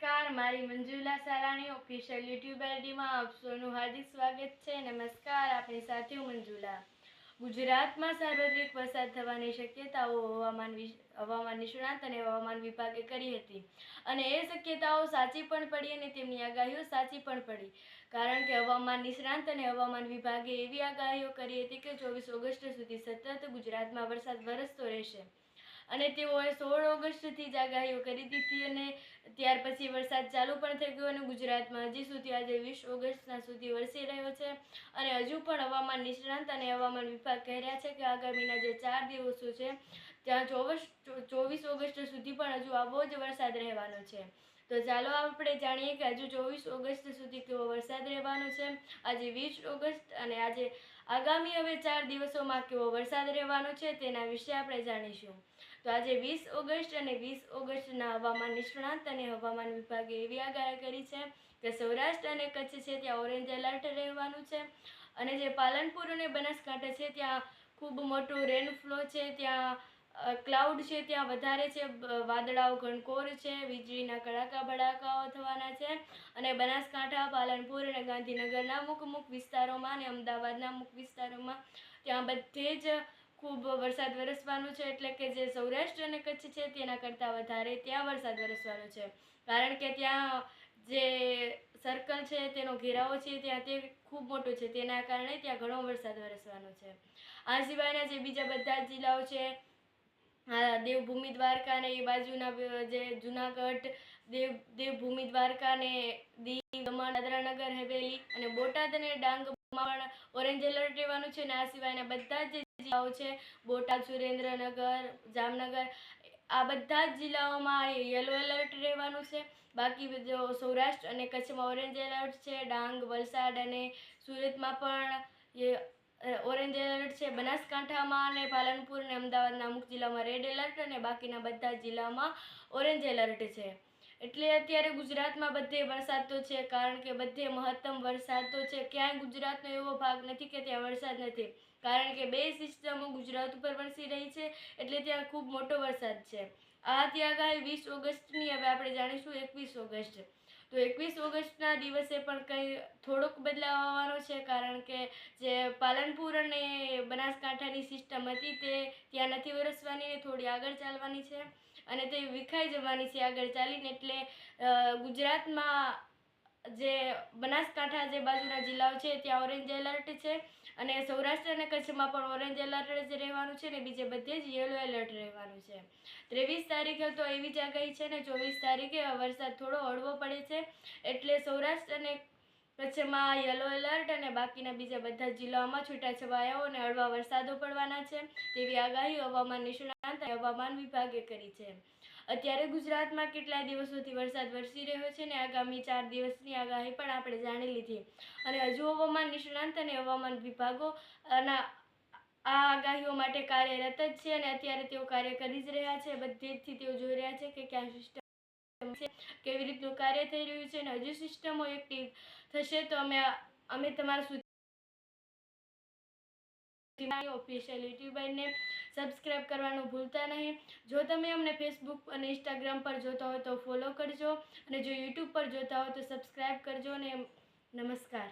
નમસ્કાર, મારી Manjula Sarani official YouTube આઈડીમાં આપ સૌનું હાર્દિક સ્વાગત છે. નમસ્કાર આપણી સાથે હું મંજુલા. ગુજરાતમાં સાર્વત્રિક વરસાદ થવાની શક્યતાઓ હવામાન હવામાન નિષ્ણાંત અને હવામાન વિભાગે કરી હતી. અને એ શક્યતાઓ સાચી પણ પડી અને તેમની આગાહીઓ સાચી પણ પડી. કારણ કે હવામાન નિષ્ણાંત અને હવામાન વિભાગે એવી આગાહીઓ કરી હતી કે ચોવીસ ઓગસ્ટ સુધી સતત ગુજરાતમાં વરસાદ વરસતો રહેશે. અને તેઓએ સોળ ઓગસ્ટથી જ આગાહીઓ કરી દીધી અને ત્યાર પછી વરસાદ ચાલુ પણ થઈ ગયો અને ગુજરાતમાં હજી સુધી આજે વીસ ઓગસ્ટના સુધી વરસી રહ્યો છે. અને હજુ પણ હવામાન નિષ્ણાંત અને હવામાન વિભાગ કહી રહ્યા છે કે આગામીના જે ચાર દિવસો છે, ત્યાં ચોવીસ ચોવીસ ઓગસ્ટ સુધી પણ હજુ આવો જ વરસાદ રહેવાનો છે. તો ચાલો આપણે જાણીએ કે હજુ ચોવીસ ઓગસ્ટ સુધી કેવો વરસાદ રહેવાનો છે. આજે વીસ ઓગસ્ટ અને આજે આગામી હવે ચાર દિવસોમાં કેવો વરસાદ રહેવાનો છે તેના વિશે આપણે જાણીશું. તો આજે વીસ ઓગસ્ટ અને વીસ ઓગસ્ટના હવામાન નિષ્ણાંત અને હવામાન વિભાગે એવી આગાહી કરી છે કે સૌરાષ્ટ્ર અને કચ્છ છે ત્યાં ઓરેન્જ એલર્ટ રહેવાનું છે અને જે પાલનપુર અને બનાસકાંઠા છે ત્યાં ખૂબ મોટું રેનફ્લો છે, ત્યાં ક્લાઉડ છે, ત્યાં વધારે છે વાદળાઓ ઘનકોર છે, વીજળીના કડાકા ભડાકાઓ થવાના છે અને બનાસકાંઠા, પાલનપુર અને ગાંધીનગરના અમુક અમુક વિસ્તારોમાં અને અમદાવાદના અમુક વિસ્તારોમાં ત્યાં બધે જ ખૂબ વરસાદ વરસવાનો છે, એટલે કે જે સૌરાષ્ટ્ર અને કચ્છ છે, તેના કરતાં વધારે ત્યાં વરસાદ વરસવાનો છે. કારણ કે ત્યાં જે સર્કલ છે, તેનો ઘેરાવો છે, ત્યાં તે ખૂબ મોટો છે. તેના કારણે ત્યાં ઘણો વરસાદ વરસવાનો છે. આ સિવાયના જે બીજા બધા જિલ્લાઓ છે દેવભૂમિ દ્વારકા ને એ બાજુના જે જુનાગઢ, દેવ, દેવભૂમિ દ્વારકા ને દીવ દમણ, દાદરાનગર, હવેલી અને બોટાદ અને ડાંગમાં પણ ઓરેન્જ એલર્ટ રહેવાનું છે અને આ સિવાયના બધા જ જિલ્લાઓ છે, બોટાદ, સુરેન્દ્રનગર, જામનગર, આ બધા જ જિલ્લાઓમાં યલો એલર્ટ રહેવાનું છે. બાકી જો સૌરાષ્ટ્ર અને કચ્છમાં ઓરેન્જ એલર્ટ છે, ડાંગ, વલસાડ અને સુરતમાં પણ ઓરેન્જ એલર્ટ છે, બનાસકાંઠામાં અને પાલનપુર અને અમદાવાદના અમુક જિલ્લામાં રેડ એલર્ટ અને બાકીના બધા જિલ્લામાં ઓરેન્જ એલર્ટ છે. એટલે અત્યારે ગુજરાતમાં બધે વરસાદ તો છે, કારણ કે બધે મહત્તમ વરસાદ તો છે. ક્યાંય ગુજરાતનો એવો ભાગ નથી કે ત્યાં વરસાદ નથી. કારણ કે બે સિસ્ટમો ગુજરાત ઉપર વરસી રહી છે, એટલે ત્યાં ખૂબ મોટો વરસાદ છે. આ ત્યાં આગાહી વીસ ઓગસ્ટની, હવે આપણે જાણીશું એકવીસ ઓગસ્ટ. તો એકવીસ ઓગસ્ટના દિવસે પણ કંઈ થોડોક બદલાવ આવવાનો છે? કારણ કે જે પાલનપુર અને બનાસકાંઠાની સિસ્ટમ હતી તે ત્યાં નથી વરસવાની ને થોડી આગળ ચાલવાની છે. અને તે વિખાઈ જવાની છે આગળ ચાલીને એટલે ગુજરાતમાં જે બનાસકાંઠા જે બાજુના જિલ્લાઓ છે, ત્યાં ઓરેન્જ એલર્ટ છે અને સૌરાષ્ટ્ર અને કચ્છમાં પણ ઓરેન્જ એલર્ટ જ રહેવાનું છે ને બીજે બધે જ યલો એલર્ટ રહેવાનું છે. ત્રેવીસ તારીખે તો એવી જ આગાહી છે ને ચોવીસ તારીખે વરસાદ થોડો હળવો પડે છે એટલે સૌરાષ્ટ્ર અને કચ્છમાં યલો એલર્ટ અને બાકીના બીજા બધા જિલ્લાઓમાં છૂટાછવાયાઓ અને હળવા વરસાદો પડવાના છે તેવી આગાહી હવામાન નિષ્ણાંત હવામાન વિભાગે કરી છે. અત્યારે ગુજરાતમાં કેટલા દિવસોથી વરસાદ વરસી રહ્યો છે ને આગામી ચાર દિવસની આગાહી પણ આપણે જાણી લીધી. અને હજુ હવામાન નિષ્ણાંત અને હવામાન વિભાગો ના આ આગાહીઓ માટે કાર્યરત જ છે અને અત્યારે તેઓ કાર્ય કરી જ રહ્યા છે. બધેથી તેઓ જોઈ રહ્યા છે કે ક્યાં સિસ્ટમ કેવી રીતનું કાર્ય થઈ રહ્યું છે અને હજુ સિસ્ટમો એક્ટિવ થશે તો અમે અમે તમારા સુધી ઓફિશિયલ યુટ્યુબરને સબસ્ક્રાઇબ કરવાનું ભૂલતા નહીં. જો તમે અમને ફેસબુક અને ઇન્સ્ટાગ્રામ પર જોતા હોય તો ફોલો કરજો અને જો યુટ્યુબ પર જોતા હોય તો સબસ્ક્રાઈબ કરજો અને નમસ્કાર.